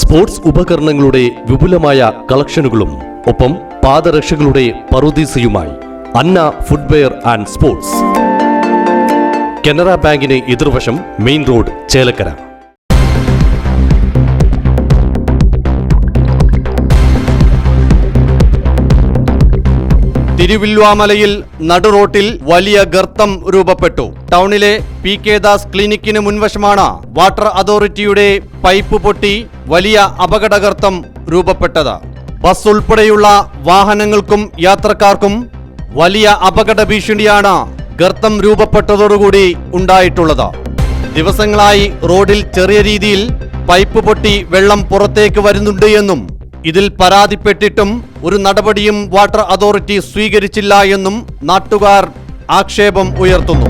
Sports ഉപകരണങ്ങളുടെ വിപുലമായ കളക്ഷനുകളും ഒപ്പം പാദരക്ഷകളുടെ പറുദീസയുമായി Anna footwear and sports. Canara ബാങ്കിന് എതിർവശം മെയിൻ റോഡ് ചേലക്കര. തിരുവില്വാമലയിൽ നടുറോട്ടിൽ വലിയ ഗർത്തം രൂപപ്പെട്ടു. ടൗണിലെ പി കെ ദാസ് ക്ലിനിക്കിന് മുൻവശമാണ് വാട്ടർ അതോറിറ്റിയുടെ പൈപ്പ് പൊട്ടി വലിയ അപകടകർത്തം രൂപപ്പെട്ടത്. ബസ് ഉൾപ്പെടെയുള്ള വാഹനങ്ങൾക്കും യാത്രക്കാർക്കും വലിയ അപകട ഭീഷണിയാണ് ഗർത്തം രൂപപ്പെട്ടതോടുകൂടി ഉണ്ടായിട്ടുള്ളത്. ദിവസങ്ങളായി റോഡിൽ ചെറിയ രീതിയിൽ പൈപ്പ് പൊട്ടി വെള്ളം പുറത്തേക്ക് വരുന്നുണ്ട് എന്നും ഇതിൽ പരാതിപ്പെട്ടിട്ടും ഒരു നടപടിയും വാട്ടർ അതോറിറ്റി സ്വീകരിച്ചില്ല എന്നും നാട്ടുകാർ ആക്ഷേപം ഉയർത്തുന്നു.